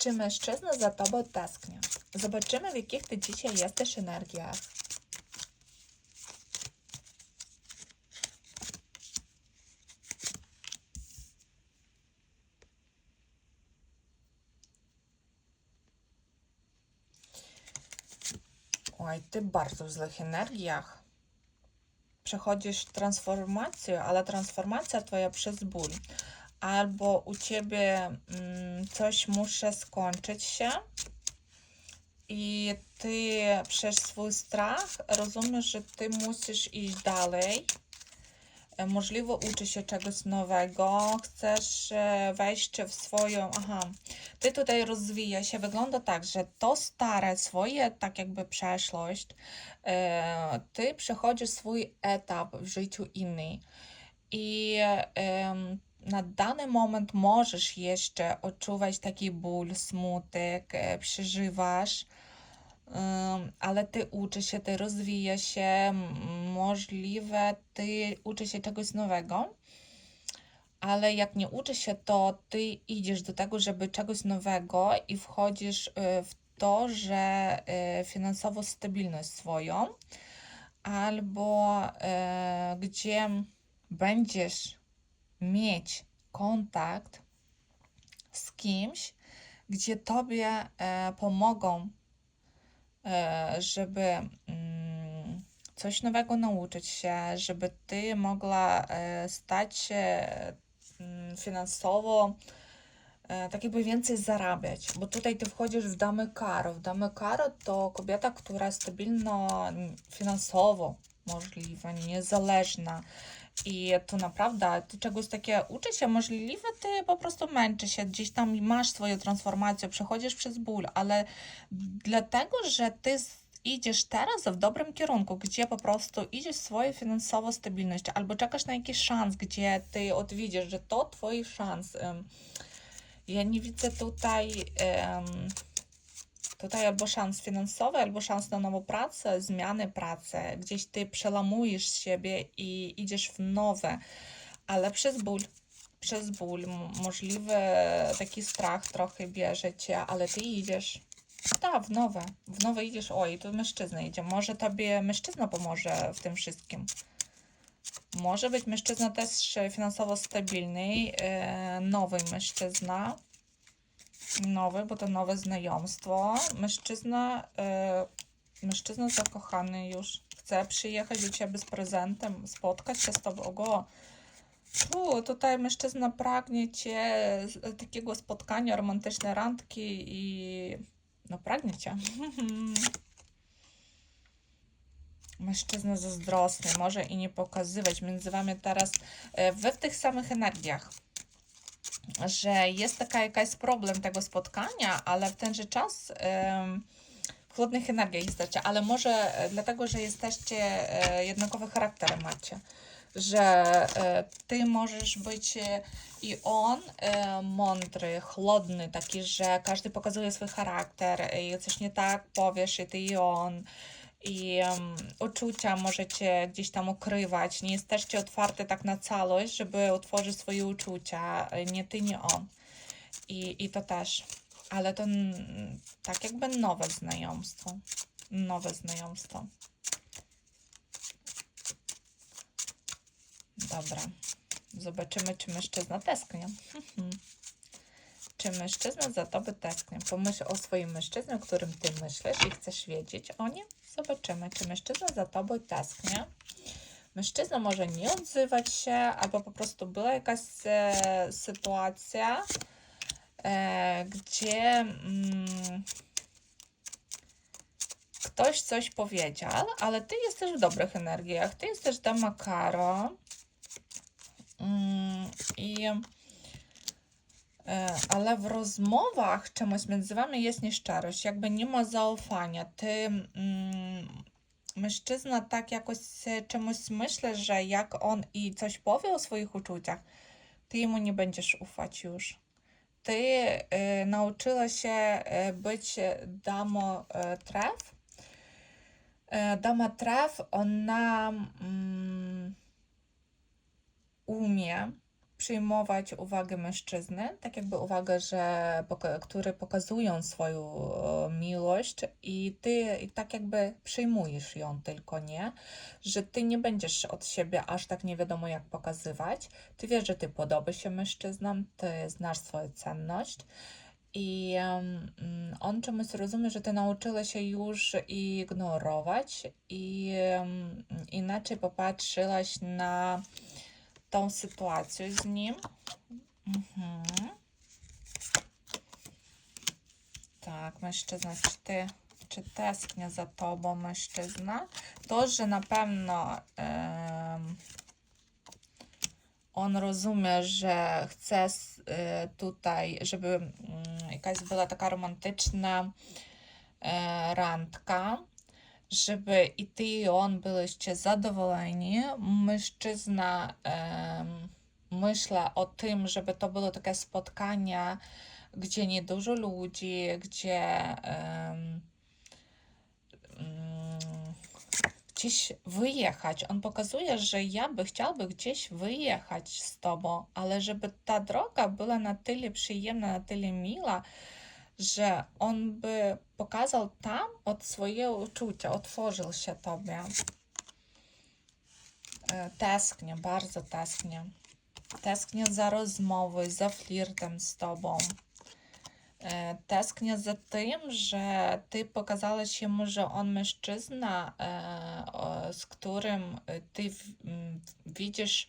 Czy mężczyzna za tobą tęsknię? Zobaczymy, w jakich ty dzisiaj jesteś energiach. Oj, ty bardzo w złych energiach. Przechodzisz transformację, ale transformacja twoja przez ból. Albo u ciebie mm, coś muszę skończyć się i ty przez swój strach rozumiesz, że ty musisz iść dalej. E, Możliwe uczy się czegoś nowego, chcesz e, wejść w swoją. Aha, ty tutaj rozwija się. Wygląda tak, że to stare swoje, tak jakby przeszłość, e, ty przechodzisz swój etap w życiu inny. I na dany moment możesz jeszcze odczuwać taki ból, smutek, e, przeżywasz. Ale ty uczysz się, ty rozwijasz się, możliwe ty uczysz się czegoś nowego, ale jak nie uczysz się, to ty idziesz do tego, żeby czegoś nowego i wchodzisz y, w to, że y, finansowo stabilność swoją, albo y, gdzie będziesz mieć kontakt z kimś, gdzie tobie e, pomogą e, żeby mm, coś nowego nauczyć się, żeby ty mogła e, stać się mm, finansowo tak jakby więcej zarabiać, bo tutaj ty wchodzisz w damę karo. W damę karo to kobieta, która stabilno finansowo możliwa, niezależna. I to naprawdę, ty czegoś takiego uczy się, możliwe ty po prostu męczy się, gdzieś tam masz swoją transformację, przechodzisz przez ból, ale dlatego, że ty idziesz teraz w dobrym kierunku, gdzie po prostu idziesz w swoją finansową stabilność, albo czekasz na jakiś szans, gdzie ty odwiedzisz, że to twój szans. Ja nie widzę tutaj, em, tutaj albo szans finansowy, albo szans na nową pracę, zmiany pracy, gdzieś ty przelamujesz siebie i idziesz w nowe, ale przez ból, przez ból, możliwy taki strach trochę bierze cię, ale ty idziesz. Tak, w nowe. W nowe idziesz, oj, tu mężczyzna idzie. Może tobie mężczyzna pomoże w tym wszystkim. Może być mężczyzna też finansowo stabilny, e, nowy mężczyzna. Nowy, bo to nowe znajomstwo. Mężczyzna, e, mężczyzna zakochany już chce przyjechać do ciebie z prezentem, spotkać się z tobą. Ogo. Tu, tutaj mężczyzna pragnie cię, z- takiego spotkania, romantycznej randki i no pragnie cię. Mężczyzna zazdrosny, może i nie pokazywać między wami teraz wy w tych samych energiach, że jest taka jakaś problem tego spotkania, ale w tenże czas w chłodnych energiach jesteście, ale może e, dlatego, że jesteście e, jednakowy charakter macie, że e, ty możesz być i on mądry, chłodny, taki, że każdy pokazuje swój charakter i coś nie tak powiesz i ty i on i em, uczucia możecie gdzieś tam ukrywać. Nie jesteście otwarte tak na całość, żeby utworzyć swoje uczucia, nie ty, nie on. I, i to też. Ale to tak jakby nowe znajomstwo. Nowe znajomstwo. Dobra. Zobaczymy, czy mężczyzna tęsknie. Czy mężczyzna za tobą tęsknie? Pomyśl o swoim mężczyznie, o którym ty myślisz i chcesz wiedzieć o nim. Zobaczymy, czy mężczyzna za tobą tęsknie. Mężczyzna może nie odzywać się, albo po prostu była jakaś e, sytuacja, e, gdzie mm, ktoś coś powiedział, ale ty jesteś w dobrych energiach. Ty jesteś dama Karo. Mm, I Ale w rozmowach czemuś między wami jest nieszczerość, jakby nie ma zaufania. Ty, mm, mężczyzna, tak jakoś e, czemuś myślę, że jak on i coś powie o swoich uczuciach, ty jemu nie będziesz ufać już. Ty e, nauczyła się e, być damą e, tref. E, dama tref, ona mm, umie przyjmować uwagę mężczyzny, tak jakby uwagę, że, które pokazują swoją e, miłość i ty i tak jakby przyjmujesz ją tylko, nie? Że ty nie będziesz od siebie aż tak nie wiadomo jak pokazywać. Ty wiesz, że ty podobasz się mężczyznom, ty znasz swoją cenność. I on czemuś rozumie, że ty nauczyła się już ignorować i inaczej popatrzyłaś na tą sytuację z nim. Mhm. Tak, mężczyzna, czy ty, czy tęsknię za tobą mężczyzna? To, że na pewno on rozumie, że chce e, tutaj, żeby mm, jakaś była taka romantyczna e, randka, żeby i ty, i on byliście zadowoleni. Mężczyzna em, myślę o tym, żeby to było takie spotkanie, gdzie nie dużo ludzi, gdzie mm, gdzieś wyjechać. On pokazuje, że ja by chciałby gdzieś wyjechać z tobą, ale żeby ta droga była na tyle przyjemna, na tyle miła, że on by pokazał tam od swojego uczucia, otworzył się tobie. E, Tęsknię, bardzo tęsknię. Tęsknię za rozmową, za flirtem z tobą. E, Tęsknię za tym, że ty pokazałeś jemu, że on mężczyzna, e, z którym ty widzisz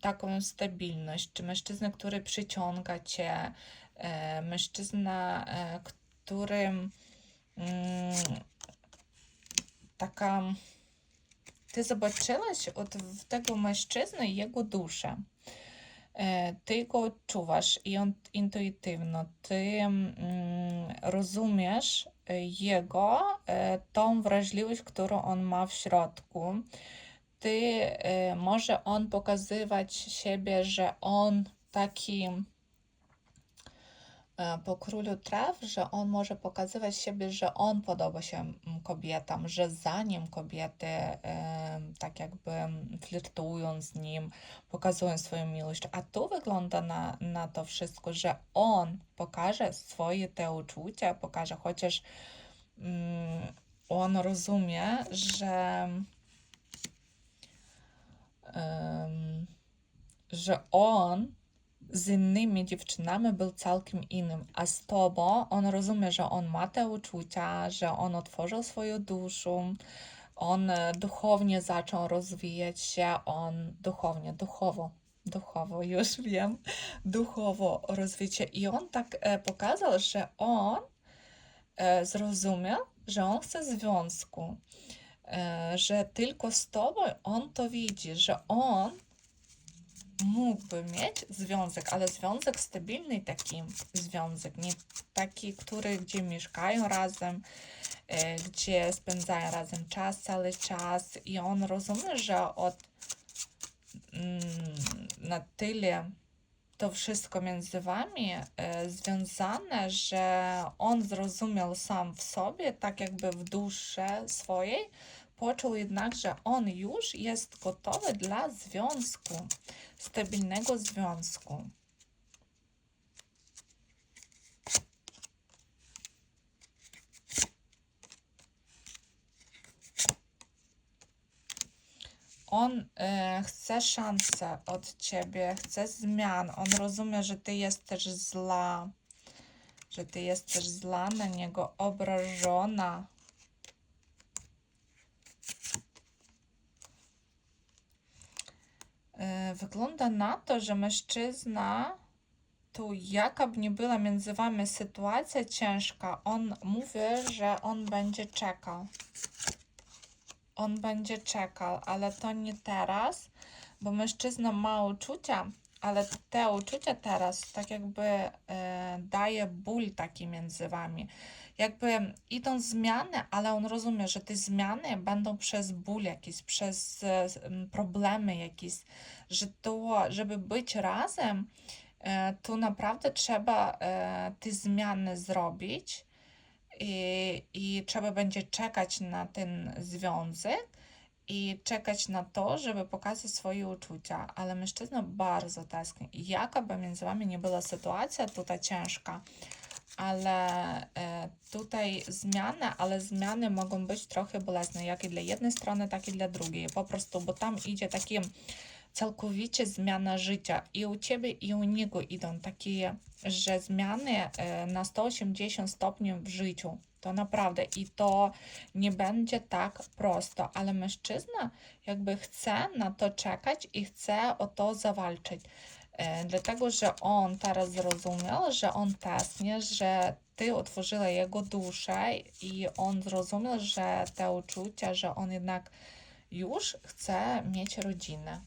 taką stabilność, czy mężczyzna, który przyciąga cię, mężczyzna, e, którym mm, taka ty zobaczyłaś od tego mężczyzny jego duszę. E, Ty go odczuwasz i on intuitywno, ty mm, rozumiesz e, jego, e, tą wrażliwość, którą on ma w środku. Ty, e, może on pokazywać siebie, że on taki e, po królu traw, że on może pokazywać siebie, że on podoba się mm, kobietom, że za nim kobiety e, tak jakby mm, flirtują z nim, pokazują swoją miłość. A tu wygląda na, na to wszystko, że on pokaże swoje te uczucia, pokaże, chociaż mm, on rozumie, że że on z innymi dziewczynami był całkiem innym, a z tobą on rozumie, że on ma te uczucia, że on otworzył swoją duszę, on e, duchownie zaczął rozwijać się, on duchownie, duchowo, duchowo, już wiem, duchowo rozwijać się. I on tak e, pokazał, że on e, zrozumiał, że on chce związku, że tylko z tobą on to widzi, że on mógłby mieć związek, ale związek stabilny taki związek, nie taki, który, gdzie mieszkają razem, e, gdzie spędzają razem czas, cały czas i on rozumie, że od mm, na tyle to wszystko między wami e, związane, że on zrozumiał sam w sobie, tak jakby w duszy swojej, poczuł jednak, że on już jest gotowy dla związku, stabilnego związku. On e, chce szansę od ciebie, chce zmian. On rozumie, że ty jesteś zła, że ty jesteś zła na niego, obrażona. Wygląda na to, że mężczyzna, tu jaka by nie była między wami sytuacja ciężka, on mówi, że on będzie czekał. On będzie czekał, ale to nie teraz, bo mężczyzna ma uczucia, ale te uczucia teraz tak jakby e, daje ból taki między wami. Jakby idą zmiany, ale on rozumie, że te zmiany będą przez ból jakiś, przez e, problemy jakieś, że to, żeby być razem, e, tu naprawdę trzeba e, te zmiany zrobić i, i trzeba będzie czekać na ten związek i czekać na to, żeby pokazać swoje uczucia, ale mężczyzna bardzo tęskni. I jaka by między wami nie była sytuacja tutaj ciężka, ale e, tutaj zmiany, ale zmiany mogą być trochę bolesne, jak i dla jednej strony, tak i dla drugiej. Po prostu, bo tam idzie takie całkowicie zmiana życia i u ciebie, i u niego idą takie, że zmiany e, na 180 stopni w życiu. To naprawdę i to nie będzie tak prosto, ale mężczyzna jakby chce na to czekać i chce o to zawalczyć. E, Dlatego, że on teraz zrozumiał, że on tęskni, że ty otworzyła jego duszę i on zrozumiał, że te uczucia, że on jednak już chce mieć rodzinę.